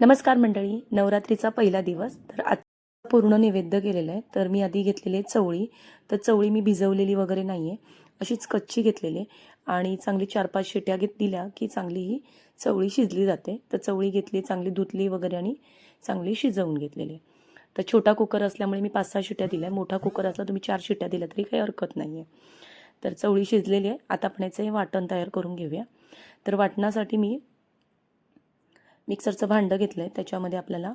नमस्कार मंडळी नवरात्रीचा पहिला दिवस. तर आज पूर्ण नैवेद्य केलेलं आहे. तर मी आधी घेतलेली आहे चवळी. तर चवळी मी भिजवलेली वगैरे नाही आहे अशीच कच्ची घेतलेली आहे. आणि चांगली चार पाच शिट्या घेत दिल्या की चांगली ही चवळी शिजली जाते. तर चवळी घेतली चांगली धुतली वगैरे आणि चांगली शिजवून घेतलेली आहे. तर छोटा कुकर असल्यामुळे मी पाच सहा शिट्या दिल्या. मोठा कुकर असला तुम्ही चार शिट्या दिल्या तरी काही हरकत नाही आहे तर चवळी शिजलेली आहे. आता आपण याचं वाटण तयार करून घेऊया. तर वाटणासाठी मी मिक्सरचं भांडं घेतलं आहे त्याच्यामध्ये आपल्याला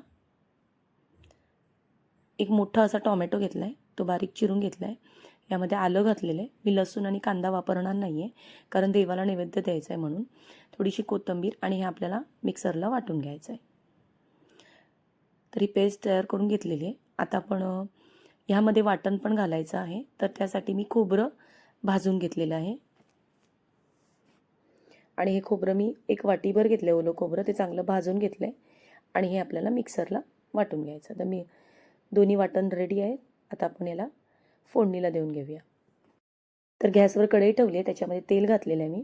एक मोठा असा टॉमॅटो घेतला आहे तो बारीक चिरून घेतला आहे यामध्ये आलं घातलेलं आहे मी लसूण आणि कांदा वापरणार नाही आहे कारण देवाला नैवेद्य द्यायचा आहे म्हणून. थोडीशी कोथिंबीर आणि हे आपल्याला मिक्सरला वाटून घ्यायचं आहे तरी पेस्ट तयार करून घेतलेली आहे. आता आपण ह्यामध्ये वाटण पण घालायचं आहे. तर त्यासाठी मी खोबरं भाजून घेतलेलं आहे. आणि हे खोबरं मी एक वाटीभर घेतलं आहे ओलं खोबरं ते चांगलं भाजून घेतलं आहे आणि हे आपल्याला मिक्सरला वाटून घ्यायचं. तर मी दोन्ही वाटण रेडी आहे आता आपण याला फोडणीला देऊन घेऊया. तर गॅसवर कढई ठेवली आहे. त्याच्यामध्ये तेल घातलेलं आहे मी.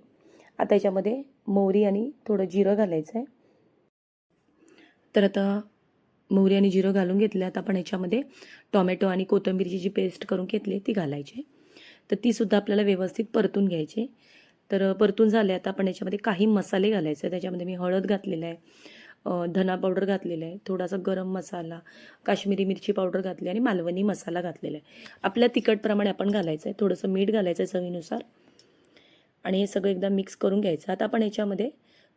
आता याच्यामध्ये मोहरी आणि थोडं जिरं घालायचं आहे तर आता मोहरी आणि जिरं घालून घेतलं. आता आपण याच्यामध्ये टॉमॅटो आणि कोथिंबीरची जी पेस्ट करून घेतली ती घालायची तर तीसुद्धा आपल्याला व्यवस्थित परतून घ्यायची तर परतून झाले आता आपण याच्यामध्ये काही मसाले घालायचे त्याच्यामध्ये मी हळद घातलेलं आहे. धना पावडर घातलेला आहे. थोडासा गरम मसाला काश्मीरी मिरची पावडर घातली आणि मालवणी मसाला घातलेला आहे. आपल्या तिखटप्रमाणे आपण घालायचं आहे. थोडंसं मीठ घालायचं आहे चवीनुसार. आणि हे सगळं एकदा मिक्स करून घ्यायचं आता आपण याच्यामध्ये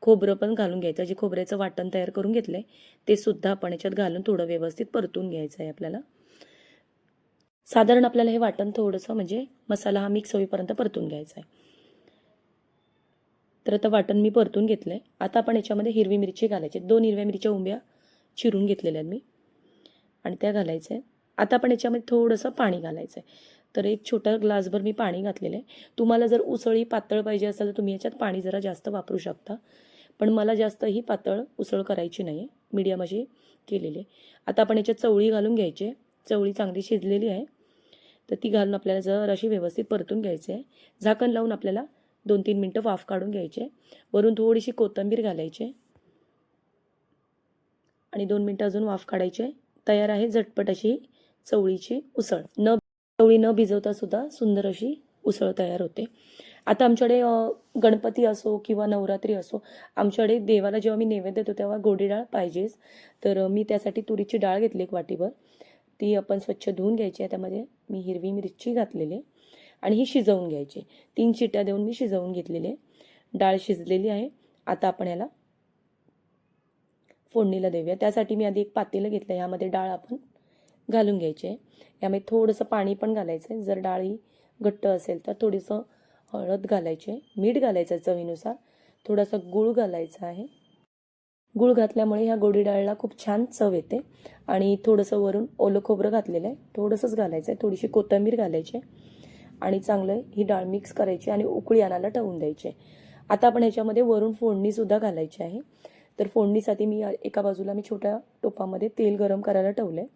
खोबरं पण घालून घ्यायचं जे खोबऱ्याचं वाटण तयार करून घेतलं आहे ते सुद्धा आपण याच्यात घालून थोडं व्यवस्थित परतून घ्यायचं आहे आपल्याला. साधारण आपल्याला हे वाटण थोडंसं म्हणजे मसाला हा मिक्स होईपर्यंत परतून घ्यायचा आहे. तर आता वाटण मी परतून घेतलं आहे आता आपण याच्यामध्ये हिरवी मिरची घालायची. दोन हिरव्या मिरच्या उंब्या चिरून घेतलेल्या आहेत मी. आणि त्या घालायच्या आहे आता आपण याच्यामध्ये थोडंसं पाणी घालायचं आहे. तर एक छोटा ग्लासभर मी पाणी घातलेलं आहे. तुम्हाला जर उसळी पातळ पाहिजे असेल तर तुम्ही याच्यात पाणी जरा जास्त वापरू शकता. पण मला जास्त ही पातळ उसळ करायची नाही आहे मीडियम अशी केलेली आहे. आता आपण याच्यात चवळी घालून घ्यायची आहे. चवळी चांगली शिजलेली आहे. तर ती घालून आपल्याला जर अशी व्यवस्थित परतून घ्यायची आहे. झाकण लावून आपल्याला दोन तीन मिनटं वाफ काढून घ्यायचे. वरून थोडीशी कोथिंबीर घालायची. आणि दोन मिनटं अजून वाफ काढायचे. तयार आहे झटपट अशी चवळीची उसळ. न चवळी न भिजवता सुद्धा सुंदर अशी उसळ तयार होते. आता आमच्याकडे गणपती असो किंवा नवरात्री असो आमच्याकडे देवाला जेव्हा मी नैवेद्य देतो तेव्हा गोडी डाळ पाहिजेच. तर मी त्यासाठी तुरीची डाळ घेतली एक वाटीभर. ती आपण स्वच्छ धुवून घ्यायची आहे. त्यामध्ये मी हिरवी मिरची घातलेली आणि ही शिजवून घ्यायची. तीन शिट्या देऊन मी शिजवून घेतलेली आहे. डाळ शिजलेली आहे. आता आपण याला फोडणीला देऊया. त्यासाठी मी आधी एक पातेलं घेतलं. यामध्ये डाळ आपण घालून घ्यायची आहे. यामध्ये थोडंसं पाणी पण घालायचं आहे. जर डाळी घट्ट असेल तर थोडंसं हळद घालायची आहे. मीठ घालायचं आहे चवीनुसार. थोडासा गूळ घालायचा आहे. गूळ घातल्यामुळे ह्या गोडी डाळीला खूप छान चव येते. आणि थोडंसं वरून ओलं खोबरं घातलेलं आहे. थोडंसंच घालायचं आहे. थोडीशी कोथिंबीर घालायची आहे. आणि चांगलं ही डाळ मिक्स करायची आणि उकळी आणायला ठेवून द्यायची. आहे आता आपण ह्याच्यामध्ये वरून फोडणीसुद्धा घालायची आहे. तर फोडणीसाठी मी एका बाजूला मी छोट्या टोपामध्ये तेल गरम करायला ठेवलं आहे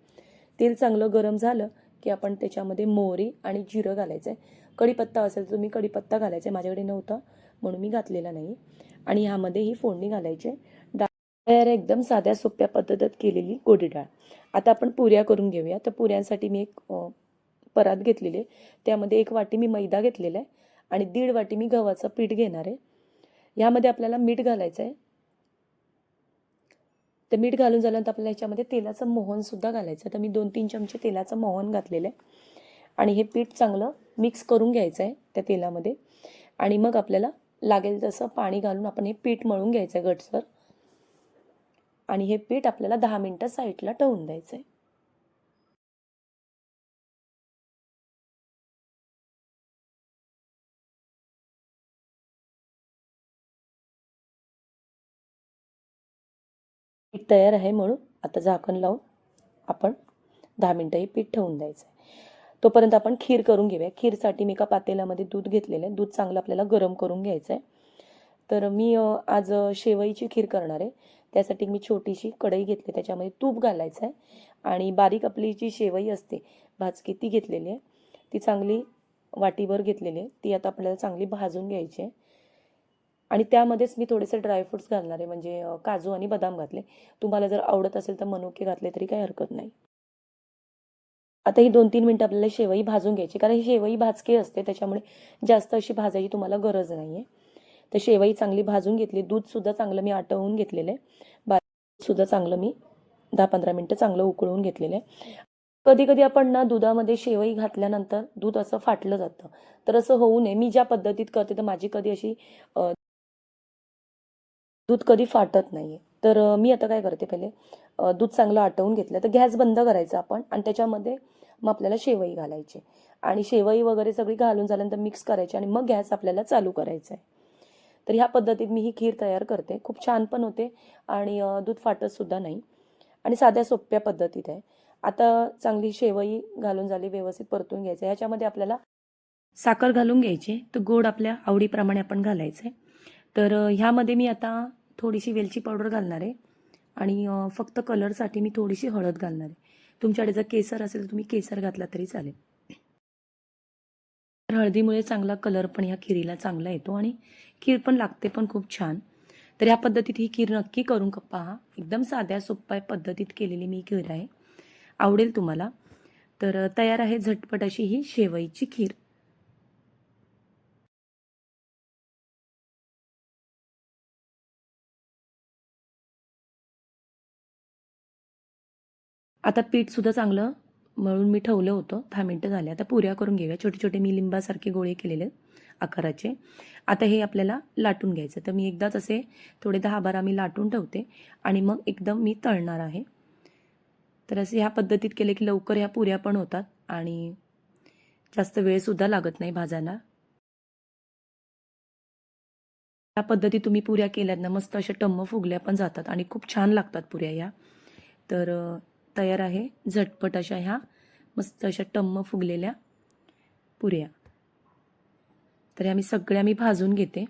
तेल चांगलं गरम झालं की आपण त्याच्यामध्ये मोहरी आणि जिरं घालायचं आहे कढीपत्ता असेल तर तुम्ही कढीपत्ता घालायचा आहे माझ्याकडे नव्हता म्हणून मी घातलेला नाही. आणि ह्यामध्ये ही फोडणी घालायची आहे. डाळ तयार एकदम साध्या सोप्या पद्धतीत केलेली गोडी डाळ आता आपण पुऱ्या करून घेऊया. तर पुऱ्यांसाठी मी एक परात घेतलेली आहे. त्यामध्ये एक वाटी मी मैदा घेतलेला आहे आणि दीड वाटी मी गव्हाचं पीठ घेणार आहे. ह्यामध्ये आपल्याला मीठ घालायचं आहे. तर मीठ घालून झाल्यानंतर आपल्याला ह्याच्यामध्ये तेलाचं मोहनसुद्धा घालायचं आहे. तर मी दोन तीन चमचे तेलाचं मोहन घातलेलं आहे. आणि हे पीठ चांगलं मिक्स करून घ्यायचं आहे त्या तेलामध्ये. आणि मग आपल्याला लागेल तसं पाणी घालून आपण हे पीठ मळून घ्यायचं आहे गटसर आणि हे पीठ आपल्याला दहा मिनटं साईडला ठेवून द्यायचं आहे. पीठ तयार आहे म्हणून आता झाकण लावून आपण दहा मिनटं हे पीठ ठेवून द्यायचं आहे तोपर्यंत आपण खीर करून घेऊया. खीरसाठी मी एका पातेल्यामध्ये दूध घेतलेलं आहे. दूध चांगलं आपल्याला गरम करून घ्यायचं आहे तर मी आज शेवईची खीर करणार आहे. त्यासाठी मी छोटीशी कढई घेतली. त्याच्यामध्ये तूप घालायचं आहे आणि बारीक आपली जी शेवई असते भाजकी ती घेतलेली आहे. ती चांगली वाटीभर घेतलेली आहे. ती आता आपल्याला चांगली भाजून घ्यायची आहे. आणि त्यामध्येच मी थोडेसे ड्रायफ्रुट्स घालणार आहे. म्हणजे काजू आणि बदाम घातले. तुम्हाला जर आवडत असेल तर मनुके घातले तरी काही हरकत नाही. आता ही दोन तीन मिनटं आपल्याला शेवई भाजून घ्यायची. कारण ही शेवई भाजकी असते. त्याच्यामुळे जास्त अशी भाजायची तुम्हाला गरज नाही आहे तर शेवई चांगली भाजून घेतली. दूधसुद्धा चांगलं मी आटवून घेतलेलं आहे. बारीकसुद्धा चांगलं मी दहा पंधरा मिनटं चांगलं उकळून घेतलेलं आहे. कधी कधी आपण ना दुधामध्ये शेवई घातल्यानंतर दूध असं फाटलं जातं. तर असं होऊ नये. मी ज्या पद्धतीत करते तर माझी कधी अशी दूध कधी फाटत नाही तर मी आता काय करते पहिले दूध चांगलं आटवून घेतलं तर गॅस बंद करायचा आपण आणि त्याच्यामध्ये मग आपल्याला शेवई घालायची. आणि शेवई वगैरे सगळी घालून झाल्यानंतर मिक्स करायची आणि मग गॅस आपल्याला चालू करायचा आहे तर ह्या पद्धतीत मी ही खीर तयार करते. खूप छान पण होते आणि दूध फाटतसुद्धा नाही. आणि साध्या सोप्या पद्धतीत आहे. आता चांगली शेवई घालून झाली व्यवस्थित परतून घ्यायचं ह्याच्यामध्ये आपल्याला साखर घालून घ्यायची. तर गोड आपल्या आवडीप्रमाणे आपण घालायचं आहे तर ह्यामध्ये मी आता थोडीशी वेलची पावडर घालणार आहे आणि फक्त कलरसाठी मी थोडीशी हळद घालणार आहे. तुमच्याकडे जर केसर असेल तर तुम्ही केसर घातला तरी चालेल. तर हळदीमुळे चांगला कलर पण ह्या खिरीला चांगला येतो आणि खीर पण लागते पण खूप छान. तर ह्या पद्धतीत ही खीर नक्की करून क- पहा. एकदम साध्या सोप्या पद्धतीत केलेली मी खीर आहे. आवडेल तुम्हाला. तर तयार आहे झटपट अशी ही शेवईची खीर. आता पीठसुद्धा चांगलं मळून मी ठेवलं होतं. दहा मिनटं झाले. आता पुऱ्या करून घेऊया. छोटे छोटे मी लिंबासारखे गोळे केलेले आहेत आकाराचे. आता हे आपल्याला लाटून घ्यायचं. तर मी एकदाच असे थोडे दहा बारा मी लाटून ठेवते. आणि मग एकदम मी तळणार आहे. तर असे ह्या पद्धतीत केले की लवकर ह्या पुऱ्या पण होतात. आणि जास्त वेळसुद्धा लागत नाही भाजायला. या पद्धतीत तुम्ही पुऱ्या केल्यात ना मस्त अशा टम्म फुगल्या पण जातात. आणि खूप छान लागतात पुऱ्या या तर तयार आहे. झटपट अशा ह्या मस्त अशा टम्म फुगलेल्या पुऱ्या. तर ह्या मी सगळ्या मी भाजून घेते.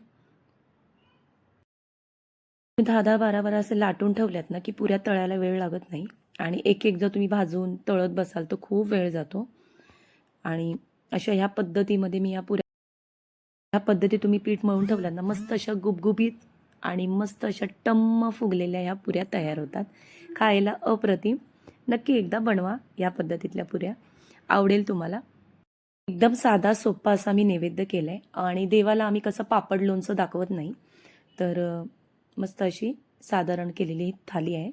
दहा दहा बारा बारा असे लाटून ठेवल्यात ना की पुऱ्या तळायला वेळ लागत नाही. आणि एक एक जर तुम्ही भाजून तळत बसाल तर खूप वेळ जातो. आणि अशा ह्या पद्धतीमध्ये मी या पुऱ्या ह्या पद्धती तुम्ही पीठ मळून ठेवल्यात ना मस्त अशा गुबगुबीत आणि मस्त अशा टम्म फुगलेल्या ह्या पुऱ्या तयार होतात. खायला अप्रतिम. नक्की एकदा बनवा या पद्धतीतल्या पुऱ्या. आवडेल तुम्हाला. एकदम साधा सोपा असा मी नैवेद्य केला आहे आणि देवाला आम्ही कसं पापड लोणचं दाखवत नाही तर मस्त अशी साधारण केलेली ही थाली आहे.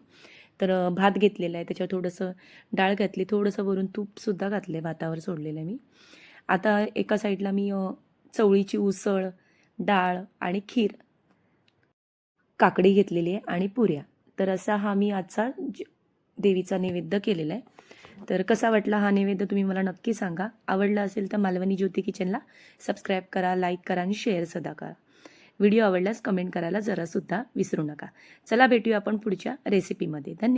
तर भात घेतलेला आहे. त्याच्यावर थोडंसं डाळ घातली. थोडंसं वरून तूपसुद्धा घातलं आहे भातावर सोडलेलं आहे मी. आता एका साईडला मी चवळीची उसळ डाळ आणि खीर काकडी घेतलेली आहे आणि पुऱ्या. तर असा हा मी आजचा देवीचा नैवेद्य केलेला आहे. तर कसा वाटला हा नैवेद्य तुम्ही मला नक्की सांगा. आवडला असेल तर मालवणी ज्योती किचनला सबस्क्राईब करा लाईक करा आणि शेअर सुद्धा करा. व्हिडिओ आवडल्यास कमेंट करायला जरासुद्धा विसरू नका. चला भेटूया आपण पुढच्या रेसिपीमध्ये धन्यवाद.